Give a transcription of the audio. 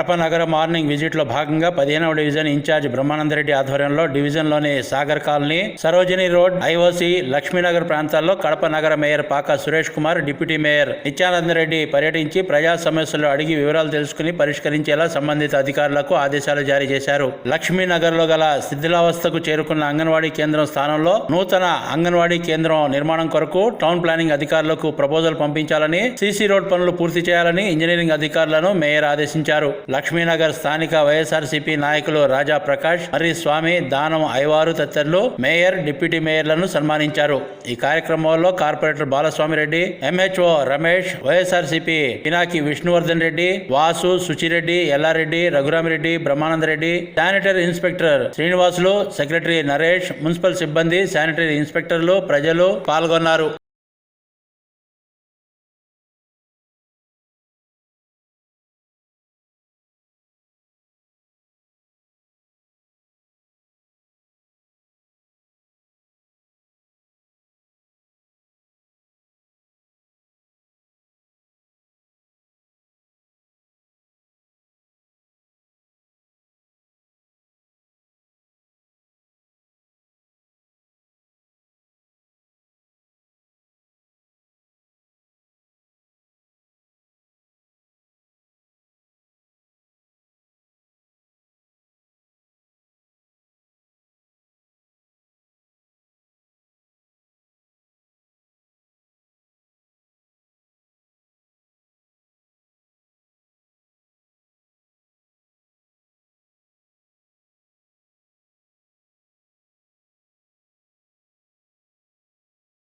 కడప నగర మార్నింగ్ విజిట్లో భాగంగా పదిహేనవ డివిజన్ ఇన్ఛార్జ్ బ్రహ్మానందరెడ్డి ఆధ్వర్యంలో డివిజన్లోని Sagar colony Sarojini road IOC Lakshminagar ప్రాంతాల్లో కడప నగర mayor Paka Suresh Kumar deputy mayor Nithyanandareddy పర్యటించి ప్రజా సమస్యలు అడిగి వివరాలు తెలుసుకుని పరిష్కరించేలా సంబంధిత అధికారులకు ఆదేశాలు జారీ చేశారు. లక్ష్మీనగర్లో గల శిథిలావస్థకు చేరుకున్న అంగన్వాడీ కేంద్రం స్థానంలో నూతన అంగన్వాడీ కేంద్రం నిర్మాణం కొరకు టౌన్ ప్లానింగ్ అధికారులకు ప్రపోజల్ పంపించాలని సీసీ రోడ్ పనులు పూర్తి చేయాలని ఇంజనీరింగ్ అధికారులను మేయర్ ఆదేశించారు. లక్ష్మీనగర్ స్థానిక వైఎస్ఆర్సీపీ నాయకులు రాజా ప్రకాష్ హరి స్వామి దానం ఐవారు తదితరులు మేయర్ డిప్యూటీ మేయర్లను సన్మానించారు. ఈ కార్యక్రమంలో corporator Balaswamy Reddy MHO Ramesh YSRCP Pinaki Vishnuvardhan Reddy Vasu Suchireddy Yellareddy Raghuramireddy Brahmanandareddy sanitary inspector Srinivasulu secretary Naresh municipal సిబ్బంది శానిటరీ ఇన్స్పెక్టర్లు ప్రజలు పాల్గొన్నారు.